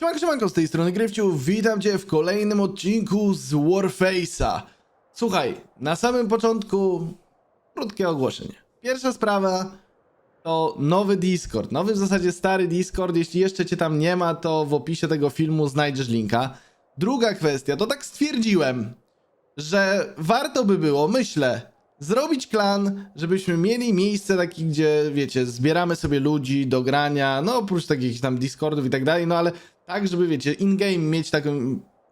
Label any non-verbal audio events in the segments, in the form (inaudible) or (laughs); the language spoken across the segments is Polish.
Siemanko, siemanko, z tej strony Gryfciu, witam cię w kolejnym odcinku z Warface'a. Słuchaj, na samym początku krótkie ogłoszenie. Pierwsza sprawa to nowy Discord, nowy w zasadzie stary Discord, jeśli jeszcze cię tam nie ma, to w opisie tego filmu znajdziesz linka. Druga kwestia, to tak stwierdziłem, że warto by było, myślę, zrobić klan, żebyśmy mieli miejsce takie, gdzie, wiecie, zbieramy sobie ludzi do grania, no oprócz takich tam Discordów i tak dalej, no ale tak, żeby, wiecie, in-game mieć takie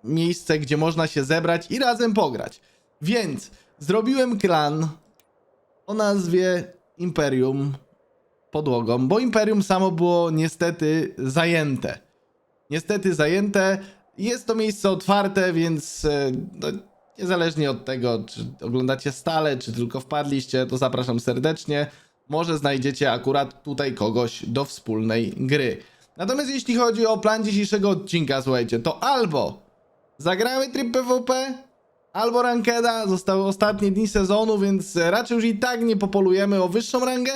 miejsce, gdzie można się zebrać i razem pograć. Więc zrobiłem klan o nazwie Imperium podłogą, bo Imperium samo było niestety zajęte. Niestety zajęte. Jest to miejsce otwarte, więc e, no, niezależnie od tego, czy oglądacie stale, czy tylko wpadliście, to zapraszam serdecznie. Może znajdziecie akurat tutaj kogoś do wspólnej gry. Natomiast jeśli chodzi o plan dzisiejszego odcinka, słuchajcie, to albo zagramy tryb PvP, albo rankeda. Zostały ostatnie dni sezonu, więc raczej już i tak nie popolujemy o wyższą rangę,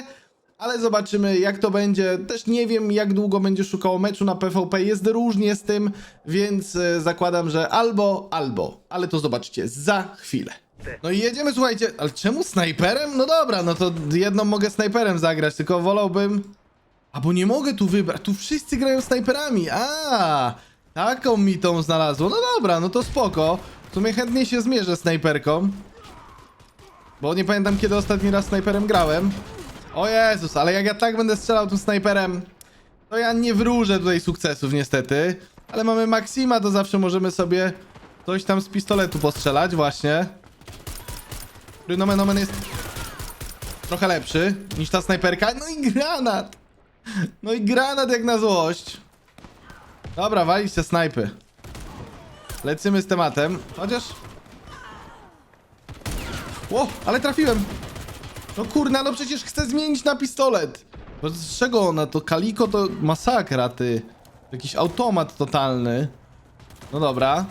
ale zobaczymy jak to będzie. Też nie wiem jak długo będzie szukało meczu na PvP, jest różnie z tym, więc e, zakładam, że albo, albo, ale to zobaczcie za chwilę. No i jedziemy, słuchajcie, ale czemu snajperem? No dobra, no to jedną mogę snajperem zagrać, tylko wolałbym... A bo nie mogę tu wybrać, tu wszyscy grają snajperami, a taką mi tą znalazło, no dobra, no to spoko. W sumie chętnie się zmierzę snajperką. Bo nie pamiętam kiedy ostatni raz snajperem grałem. O Jezus, ale jak ja tak będę strzelał tym snajperem, to ja nie wróżę tutaj sukcesów niestety. Ale mamy Maxima, to zawsze możemy sobie coś tam z pistoletu postrzelać, właśnie. Który nomen omen jest trochę lepszy niż ta snajperka. No i granat! No i granat jak na złość. Dobra, waliście snajpy. Lecimy z tematem. Chociaż... O, ale trafiłem. No kurna, no przecież chcę zmienić na pistolet. Bo z czego ona? To kaliko to masakra, ty. Jakiś automat totalny. No dobra.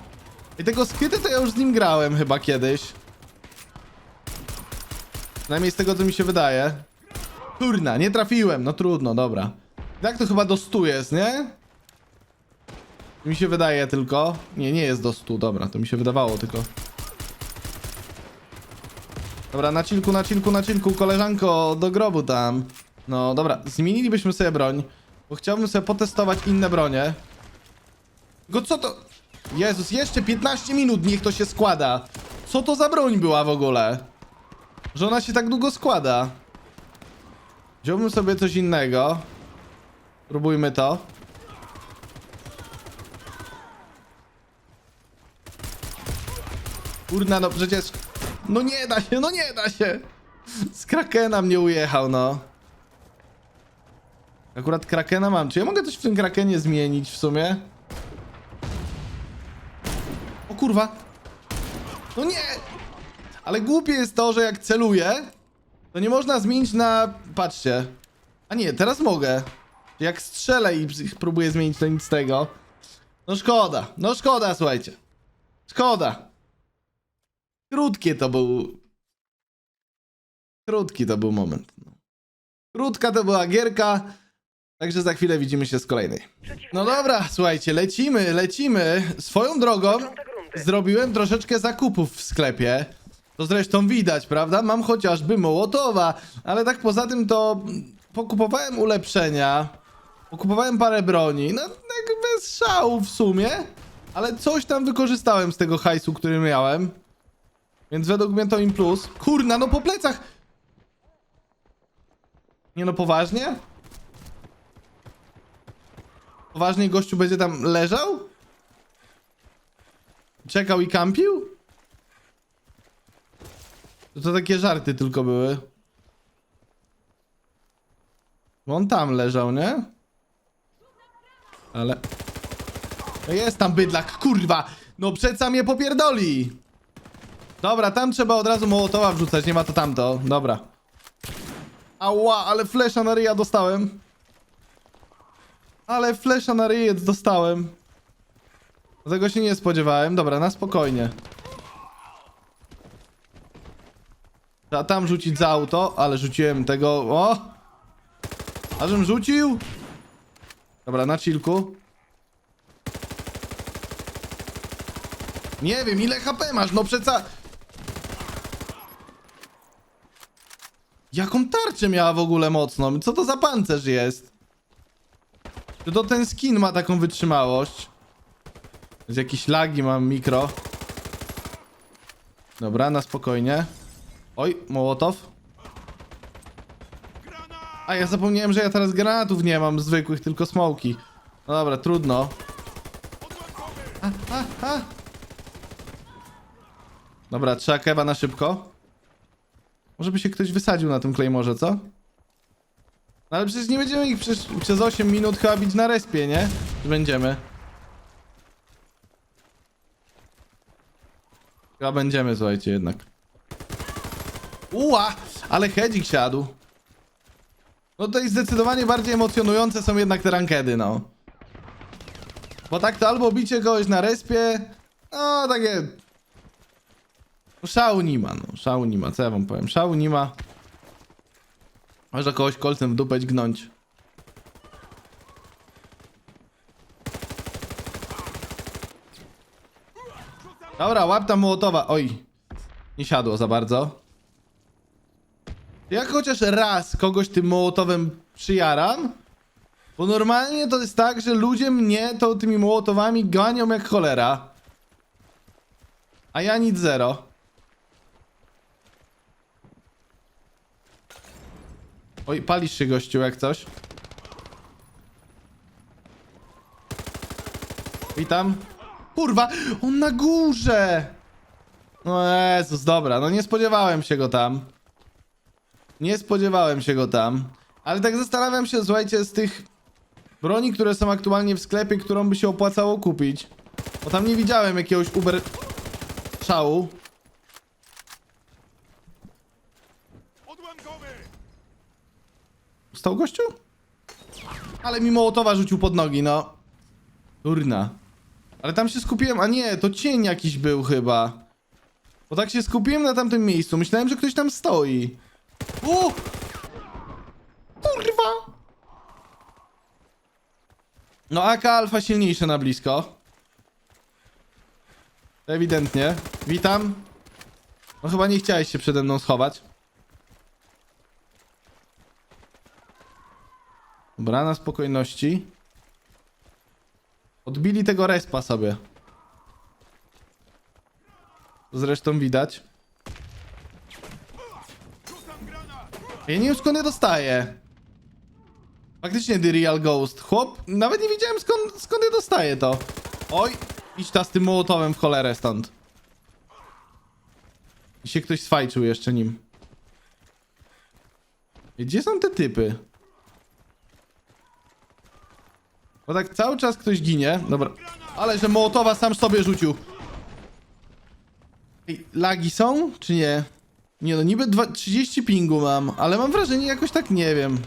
I tego skryty to ja już z nim grałem chyba kiedyś. Przynajmniej z tego co mi się wydaje. Kurna, nie trafiłem, no trudno, dobra. Tak to chyba do 100 jest, nie? Mi się wydaje tylko. Nie, nie jest do 100, dobra, to mi się wydawało tylko. Dobra, na cilku, na cilku, koleżanko, do grobu tam. No, dobra, zmienilibyśmy sobie broń, bo chciałbym sobie potestować inne bronie. Tylko co to... Jezus, jeszcze 15 minut niech to się składa. Co to za broń była w ogóle? Że ona się tak długo składa. Wziąłbym sobie coś innego. Próbujmy to. Kurna, no przecież... No nie da się, no nie da się! Z Krakena mnie ujechał, no. Akurat Krakena mam. Czy ja mogę coś w tym Krakenie zmienić w sumie? O kurwa! No nie! Ale głupie jest to, że jak celuję, to nie można zmienić na... Patrzcie. A nie, teraz mogę. Jak strzelę i próbuję zmienić, to nic z tego. No szkoda, no szkoda, słuchajcie. Szkoda. Krótkie to był... Krótki to był moment. no. Krótka to była gierka, także za chwilę widzimy się z kolejnej. No dobra, słuchajcie, lecimy, lecimy. Swoją drogą zrobiłem troszeczkę zakupów w sklepie. To zresztą widać, prawda? Mam chociażby Mołotowa, ale tak poza tym to pokupowałem ulepszenia, pokupowałem parę broni, no tak bez szału w sumie, ale coś tam wykorzystałem z tego hajsu, który miałem. Więc według mnie to im plus. Kurna, no po plecach! Nie no, poważnie? Poważnie gościu będzie tam leżał? Czekał i kampił? To, to takie żarty tylko były. Bo on tam leżał, nie? Ale... No jest tam bydlak, kurwa! No przeca mnie popierdoli! Dobra, tam trzeba od razu mołotowa wrzucać, nie ma to tamto. Dobra. Ała, ale flesza na ryja dostałem. Ale flesza na ryję dostałem. Tego się nie spodziewałem. Dobra, na spokojnie. Trzeba tam rzucić za auto, ale rzuciłem tego... O! A żem rzucił? Dobra, na chillku. Nie wiem, ile HP masz, no przeca... Jaką tarczę miała w ogóle mocną? Co to za pancerz jest? Czy to ten skin ma taką wytrzymałość? Z jakieś lagi mam mikro. Dobra, na spokojnie. Oj, Mołotow. A ja zapomniałem, że ja teraz granatów nie mam zwykłych, tylko smoki. No dobra, trudno. Dobra, trzeba kewa na szybko. Może by się ktoś wysadził na tym Claymorze, co? No ale przecież nie będziemy ich przez, przez 8 minut chyba bić na respie, nie? Będziemy? Chyba będziemy, słuchajcie, jednak. Uła! Ale hedzik siadł. No tutaj zdecydowanie bardziej emocjonujące są jednak te rankedy, no. Bo tak to albo bicie kogoś na respie, no takie... No, Szału nie ma, no. Szału nie ma, co ja wam powiem. Szału nie ma. Można kogoś kolcem w dupę gnąć. Dobra, łap tam. Oj, nie siadło za bardzo. Jak chociaż raz kogoś tym Mołotowem przyjaram, bo normalnie to jest tak, że ludzie mnie to tymi Mołotowami ganią jak cholera. A ja nic zero. Oj, palisz się gościu jak coś. Witam. Kurwa, on na górze! No Jezus, dobra, no nie spodziewałem się go tam. Nie spodziewałem się go tam. Ale tak zastanawiam się, słuchajcie, z tych broni, które są aktualnie w sklepie, którą by się opłacało kupić. Bo tam nie widziałem jakiegoś uber szału. Stał gościu? Ale mi Mołotowa rzucił pod nogi, no. Turna. Ale tam się skupiłem, a nie, to cień jakiś był chyba. Bo tak się skupiłem na tamtym miejscu, myślałem, że ktoś tam stoi. U! Kurwa! No AK alfa silniejsze na blisko. Ewidentnie. Witam. No chyba nie chciałeś się przede mną schować. Dobra, na spokojności. Odbili tego respa sobie. Zresztą widać. Rzucam granat! Ja nie wiem skąd je dostaję. Faktycznie The Real Ghost. Chłop, nawet nie wiedziałem skąd, skąd je dostaje to. Oj, idź ta z tym mołotowem w cholerę stąd. I się ktoś swajczył jeszcze nim. Gdzie są te typy? Bo tak cały czas ktoś ginie. Dobra. Ale że mołotowa sam sobie rzucił. Ej, lagi są, czy nie? Nie no, niby dwa- 30 pingu mam, ale mam wrażenie jakoś tak nie wiem.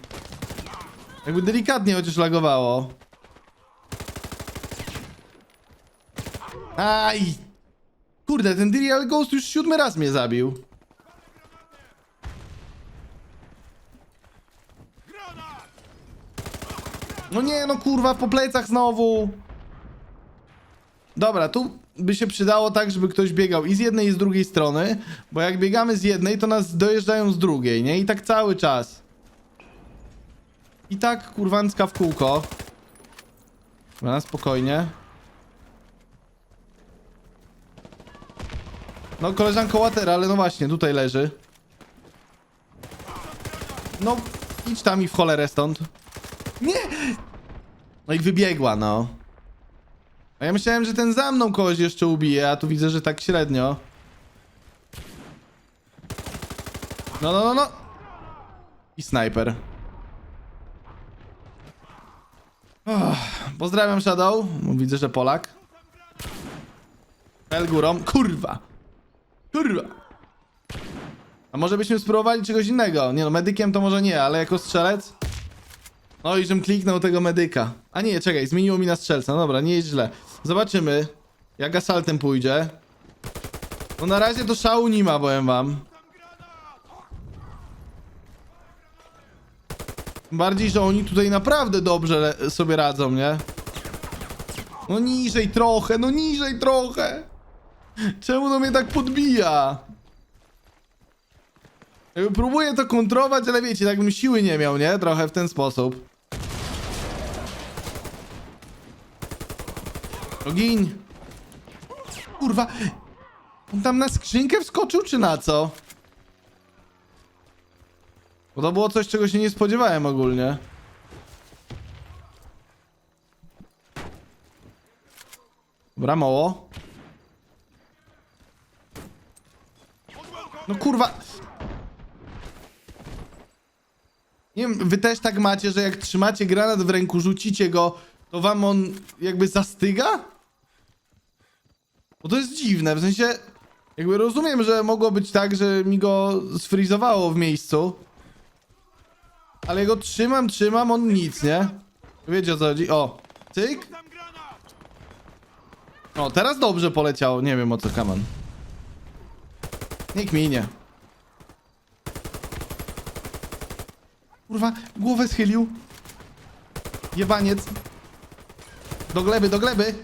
Jakby delikatnie chociaż lagowało. Aj! Kurde, ten Real Ghost już siódmy raz mnie zabił. No nie, no kurwa, po plecach znowu. Dobra, tu by się przydało tak, żeby ktoś biegał i z jednej i z drugiej strony, bo jak biegamy z jednej, to nas dojeżdżają z drugiej, nie? I tak cały czas. I tak kurwancka w kółko. Dobra, spokojnie. No, koleżanko Water, ale no właśnie, tutaj leży. No, idź tam i w cholerę stąd. Nie! No i wybiegła, no. A ja myślałem, że ten za mną kogoś jeszcze ubije, a tu widzę, że tak średnio. No, no, no, no. I snajper. Oh, pozdrawiam Shadow. Widzę, że Polak. Pel górą. Kurwa. Kurwa. A może byśmy spróbowali czegoś innego? Nie no, medykiem to może nie, ale jako strzelec? No i żem kliknął tego medyka. A nie, czekaj, zmieniło mi na strzelca. No dobra, nie jest źle. Zobaczymy, jak asaltem pójdzie. No na razie to szału nie ma, powiem wam. Bardziej, że oni tutaj naprawdę dobrze sobie radzą, nie? No niżej trochę, no niżej trochę. Czemu to mnie tak podbija? Próbuję to kontrować, ale wiecie, tak bym siły nie miał, nie? Trochę w ten sposób. Ogień! Kurwa! On tam na skrzynkę wskoczył, czy na co? Bo to było coś, czego się nie spodziewałem ogólnie. Dobra. No kurwa. Nie wiem, wy też tak macie, że jak trzymacie granat w ręku, rzucicie go, to wam on jakby zastyga? Bo to jest dziwne, w sensie... Jakby rozumiem, że mogło być tak, że mi go sfrizowało w miejscu. Ale go trzymam, trzymam, on nic, nie? Wiecie o co chodzi? O, cyk. O, teraz dobrze poleciało. Nie wiem o co kaman. Niech minie. Kurwa, głowę schylił. Jebaniec. Do gleby, do gleby.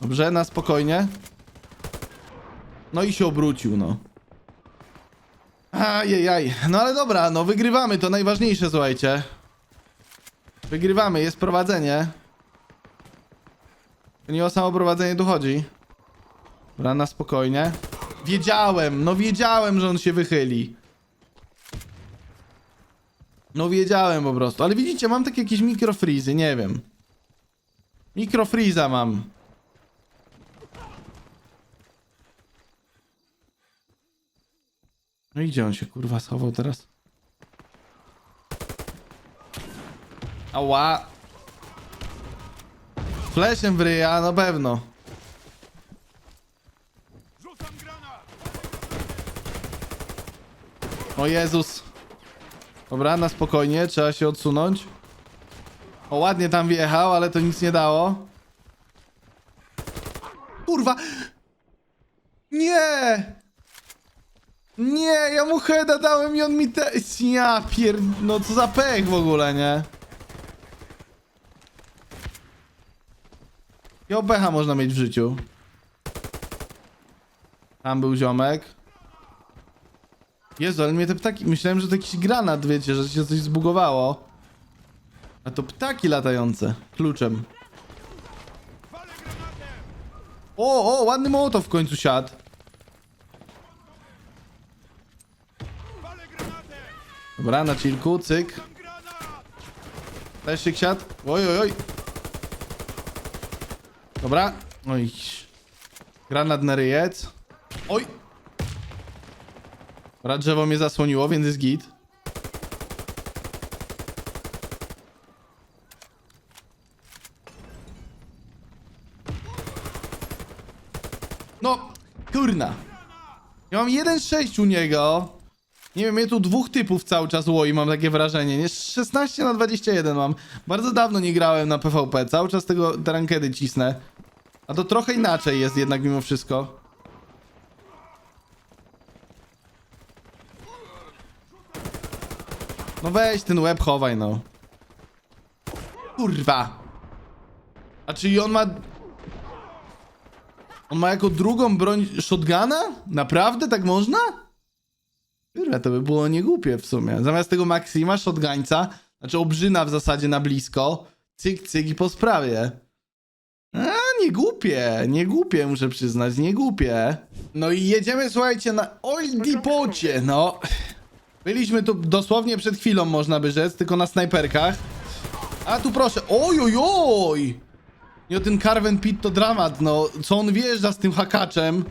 Dobrze, na spokojnie. No i się obrócił, no. Ajajaj. No ale dobra, no wygrywamy, to najważniejsze, słuchajcie. Wygrywamy, jest prowadzenie. Nie o samo prowadzenie tu chodzi. Dobra, na spokojnie. Wiedziałem, no wiedziałem, że on się wychyli. No wiedziałem po prostu, ale widzicie, mam takie jakieś mikrofrizy, nie wiem. Mikrofriza mam. No i gdzie on się kurwa schował teraz? Ała! Fleszem w ryja, na pewno. O Jezus. Dobra, na spokojnie, trzeba się odsunąć. O, ładnie tam wjechał, ale to nic nie dało. Kurwa! Nie! Nie, ja mu heada dałem i on mi te... Ja pier... No co za pech w ogóle, nie? I obecha można mieć w życiu. Tam był ziomek. Jezu, ale mnie te ptaki... Myślałem, że to jakiś granat, wiecie, że się coś zbugowało. A to ptaki latające. Kluczem. O, o, ładny mołotow w końcu siadł. Dobra, na chillku, cyk. Też się siadł. Oj, oj, oj. Dobra. Oj. Granat na ryjec. Oj. Dobra, drzewo mnie zasłoniło, więc jest git. No, kurna. Ja mam 1,6 u niego. Nie wiem, mnie tu dwóch typów cały czas łoi, mam takie wrażenie. Nie, 16 na 21 mam. Bardzo dawno nie grałem na PvP, cały czas tego te rankedy cisnę. A to trochę inaczej jest jednak mimo wszystko. No weź ten łeb chowaj, no. Kurwa. A czyli on ma... On ma jako drugą broń shotguna? Naprawdę? Tak można? Kurwa, to by było niegłupie w sumie. Zamiast tego Maxima, shotgańca, znaczy obrzyna w zasadzie na blisko, cyk, cyk i po sprawie. A, nie głupie, nie głupie muszę przyznać, nie głupie. No i jedziemy, słuchajcie, na Oil Depocie, no. Byliśmy tu dosłownie przed chwilą, można by rzec, tylko na snajperkach. A tu proszę, oj, oj, oj! Nie, ten Carven Pit to dramat, no. Co on wjeżdża z tym hakaczem?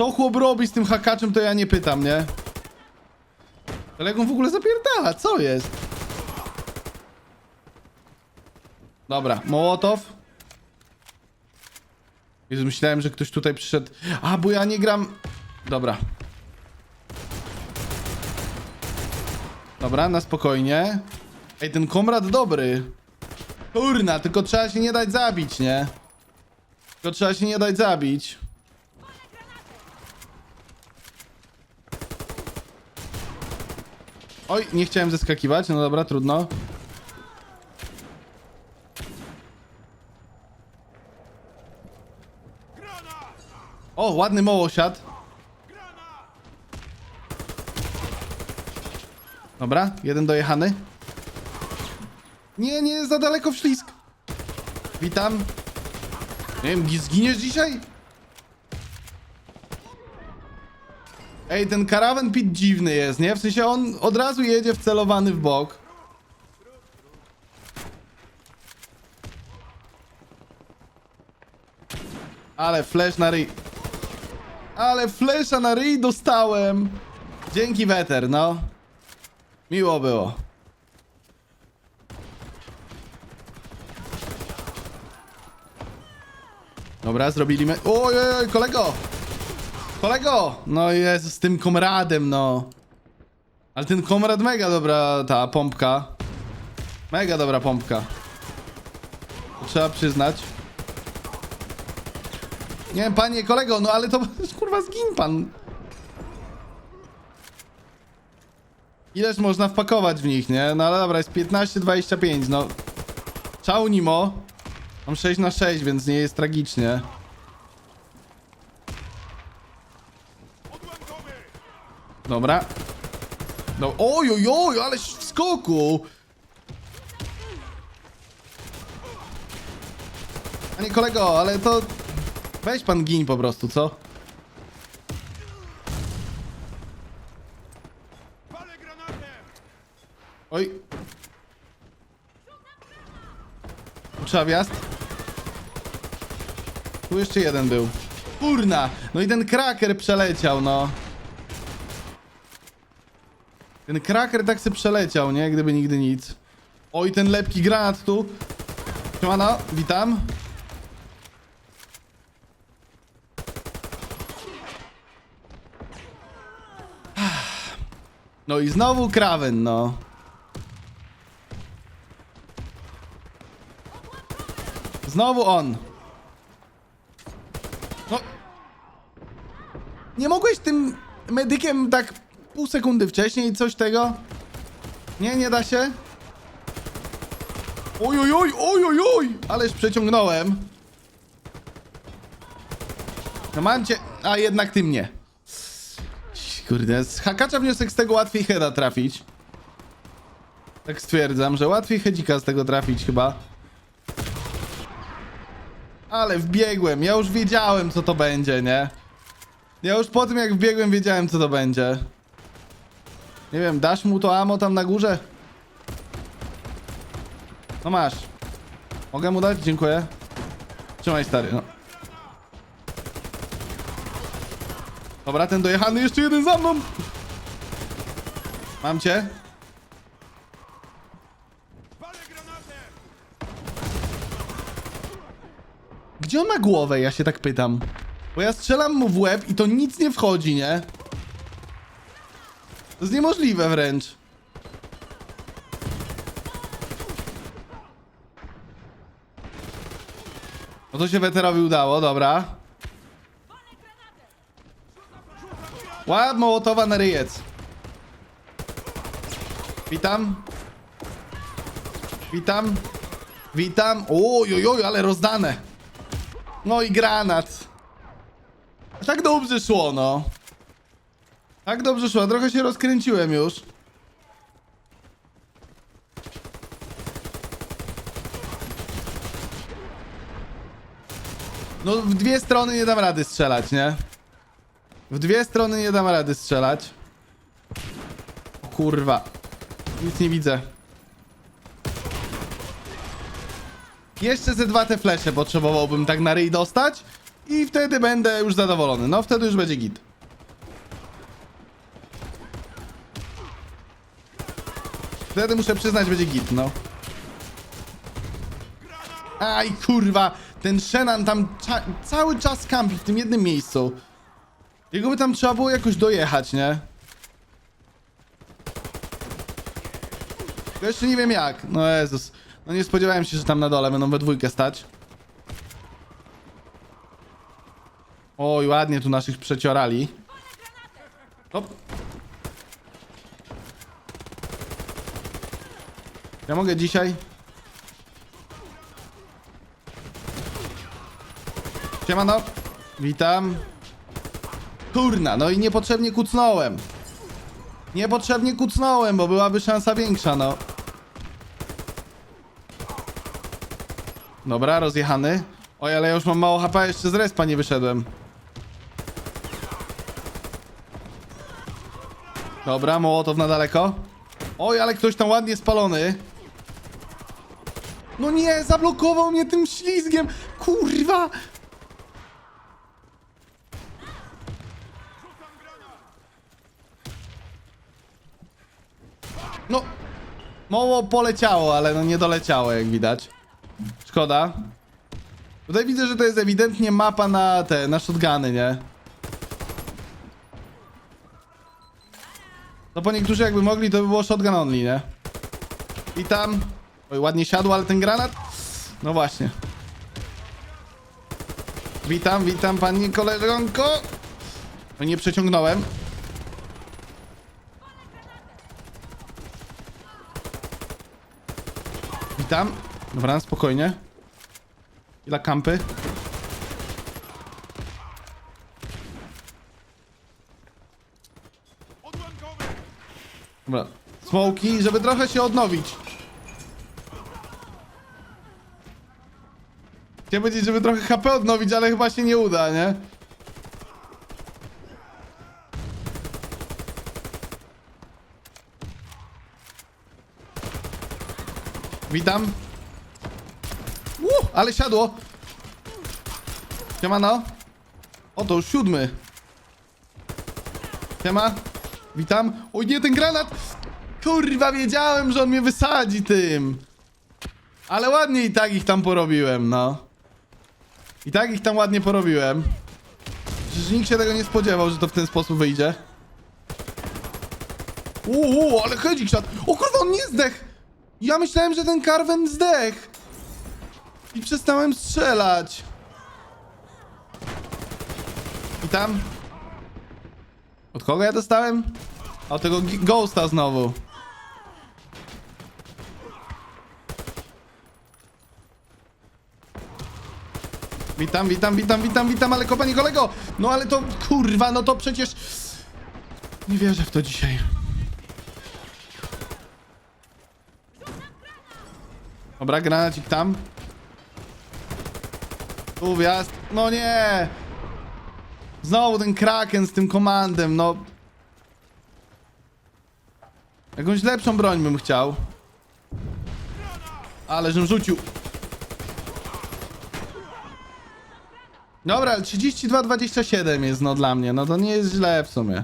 Co chłop robi z tym hakaczem, to ja nie pytam, nie? Ale jak on w ogóle zapierdala, co jest? Dobra, Mołotow. Jezu, myślałem, że ktoś tutaj przyszedł. A, bo ja nie gram... Dobra. Dobra, na spokojnie. Ej, ten komrad dobry. Kurna, tylko trzeba się nie dać zabić, nie? Tylko trzeba się nie dać zabić. Oj, nie chciałem zeskakiwać, no dobra, trudno. O, ładny mołosiad. Dobra, jeden dojechany. Nie, nie, za daleko w ślisk. Witam. Nie wiem, gi- zginiesz dzisiaj? Ej, ten karawan pit dziwny jest, nie? W sensie on od razu jedzie wcelowany w bok. Ale flash na ryj. Ale flesza na ryj dostałem. Dzięki weter, no. Miło było. Dobra, zrobili me... Oj, oj, oj, kolego! Kolego! No jest z tym komradem, no. Ale ten komrad mega dobra ta pompka. Mega dobra pompka. Trzeba przyznać. Nie wiem, panie kolego, no ale to (laughs) kurwa zgin pan. Ileż można wpakować w nich, nie? No ale dobra, jest 15-25, no. Ciao Nimo. Mam 6 na 6, więc nie jest tragicznie. Dobra. No, oj, oj, oj, aleś w skoku. Panie kolego, ale to... Weź pan gin po prostu, co? Oj. Trzeba wjazd. Tu jeszcze jeden był. Kurna! No i ten kraker przeleciał, no. Ten kraker tak se przeleciał, nie? Gdyby nigdy nic. Oj, ten lepki granat tu. Siemano, witam. No i znowu krawen, no. Znowu on. No. Nie mogłeś tym medykiem tak pół sekundy wcześniej coś tego? Nie, nie da się? Oj, oj, oj, oj, oj, oj! Ależ przeciągnąłem. No mam cię... A jednak ty mnie. Kurde, z hakacza wniosek z tego łatwiej heada trafić. Tak stwierdzam, że łatwiej headzika z tego trafić chyba. Ale wbiegłem, ja już wiedziałem co to będzie, nie? Ja już po tym jak wbiegłem wiedziałem co to będzie. Nie wiem, dasz mu to amo tam na górze? No masz. Mogę mu dać? Dziękuję. Trzymaj stary, no. Dobra, ten dojechany, jeszcze jeden za mną! Mam cię. Gdzie on ma głowę, ja się tak pytam. Bo ja strzelam mu w łeb i to nic nie wchodzi, nie? To jest niemożliwe wręcz. No to się weterowi udało, dobra. Ład mołotowa na ryjec. Witam. Witam. Witam. Oj, oj, oj, ale rozdane. No i granat. Tak dobrze szło, no. Tak dobrze szło, trochę się rozkręciłem już. No w dwie strony nie dam rady strzelać, nie? W dwie strony nie dam rady strzelać. Kurwa. Nic nie widzę. Jeszcze ze dwa te flesze potrzebowałbym tak na ryj dostać i wtedy będę już zadowolony. No wtedy już będzie git. Wtedy muszę przyznać, będzie git, no. Aj, kurwa, ten Shannon tam cza- cały czas kampi w tym jednym miejscu. Jego by tam trzeba było jakoś dojechać, nie? Tylko jeszcze nie wiem jak. No Jezus. No nie spodziewałem się, że tam na dole będą we dwójkę stać. Oj, ładnie tu naszych przeciorali. Hop. Ja mogę dzisiaj? Siemano. Witam. Kurna, no i niepotrzebnie kucnąłem. Niepotrzebnie kucnąłem, bo byłaby szansa większa, no. Dobra, rozjechany. Oj, ale ja już mam mało HP, jeszcze z respa nie wyszedłem. Dobra, Mołotow na daleko. Oj, ale ktoś tam ładnie spalony. No nie, zablokował mnie tym ślizgiem. Kurwa. No, mało poleciało, ale no nie doleciało, jak widać. Szkoda. Tutaj widzę, że to jest ewidentnie mapa na te, na shotguny, nie? No po niektórzy jakby mogli, to by było shotgun only, nie? I tam... Oj, ładnie siadło, ale ten granat... No właśnie. Witam, witam pani koleżanko. No nie przeciągnąłem. Witam. Dobra, spokojnie. Ile kampy? Dobra. Smoki, żeby trochę się odnowić. Chciałem powiedzieć, żeby trochę HP odnowić, ale chyba się nie uda, nie? Witam. Uh, ale siadło. Siemano. Oto już siódmy. Siema. Witam. Oj nie, ten granat! Kurwa, wiedziałem, że on mnie wysadzi tym. Ale ładnie i tak ich tam porobiłem, no. I tak ich tam ładnie porobiłem. Przecież nikt się tego nie spodziewał, że to w ten sposób wyjdzie. Uuu, ale hedzik szat. O kurwa, on nie zdech! Ja myślałem, że ten Carven zdech. I przestałem strzelać. I tam. Od kogo ja dostałem? Od tego Ghosta znowu. Witam, witam, witam, witam, witam, ale kopanie kolego! No ale to, kurwa, no to przecież... Nie wierzę w to dzisiaj. Dobra, granacik tam. Tu wjazd. No nie! Znowu ten kraken z tym komandem, no. Jakąś lepszą broń bym chciał. Ale żem rzucił. Dobra, ale 32-27 jest no dla mnie, no to nie jest źle w sumie.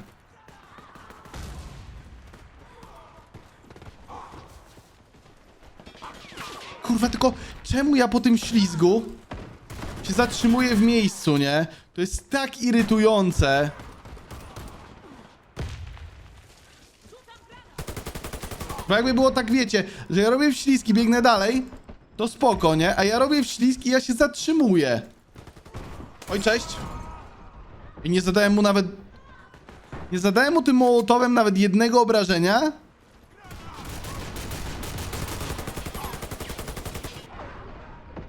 Kurwa, tylko czemu ja po tym ślizgu się zatrzymuję w miejscu, nie? To jest tak irytujące. Bo jakby było tak, wiecie, że ja robię wślizgi, biegnę dalej, to spoko, nie? A ja robię wślizgi i ja się zatrzymuję. Oj, cześć. I nie zadałem mu nawet... Nie zadałem mu tym mołotowem nawet jednego obrażenia.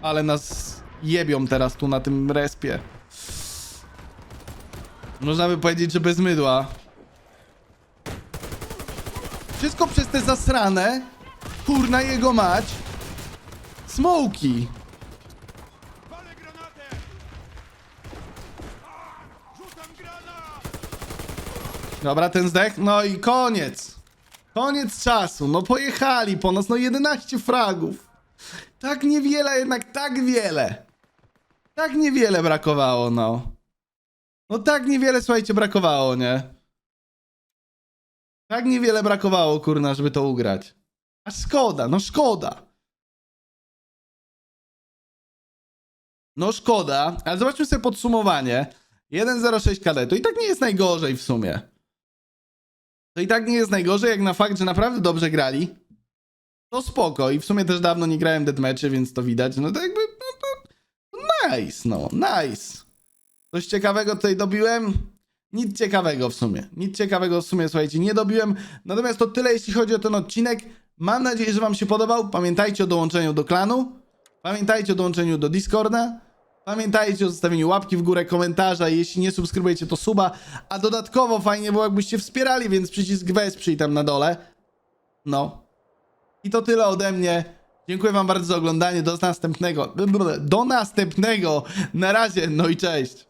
Ale nas jebią teraz tu na tym respie. Można by powiedzieć, że bez mydła. Wszystko przez te zasrane. Kurna jego mać. Smoki. Dobra, ten zdech. No i koniec. Koniec czasu. No pojechali po nas. No 11 fragów. Tak niewiele, jednak tak wiele. Tak niewiele brakowało, no. No tak niewiele, słuchajcie, brakowało, nie? Tak niewiele brakowało, kurna, żeby to ugrać. A szkoda, no szkoda. No szkoda, ale zobaczmy sobie podsumowanie. 1.06 KD, to i tak nie jest najgorzej w sumie. To i tak nie jest najgorzej, jak na fakt, że naprawdę dobrze grali. To spoko i w sumie też dawno nie grałem deathmatchy, więc to widać. No to jakby, no to no nice, no, nice. Coś ciekawego tutaj dobiłem? Nic ciekawego w sumie. Nic ciekawego w sumie, słuchajcie, nie dobiłem. Natomiast to tyle, jeśli chodzi o ten odcinek. Mam nadzieję, że wam się podobał. Pamiętajcie o dołączeniu do klanu. Pamiętajcie o dołączeniu do Discorda. Pamiętajcie o zostawieniu łapki w górę, komentarza, jeśli nie subskrybujecie to suba, a dodatkowo fajnie było jakbyście wspierali, więc przycisk wesprzyj tam na dole. No. I to tyle ode mnie. Dziękuję wam bardzo za oglądanie, do następnego. Do następnego. Na razie, no i cześć.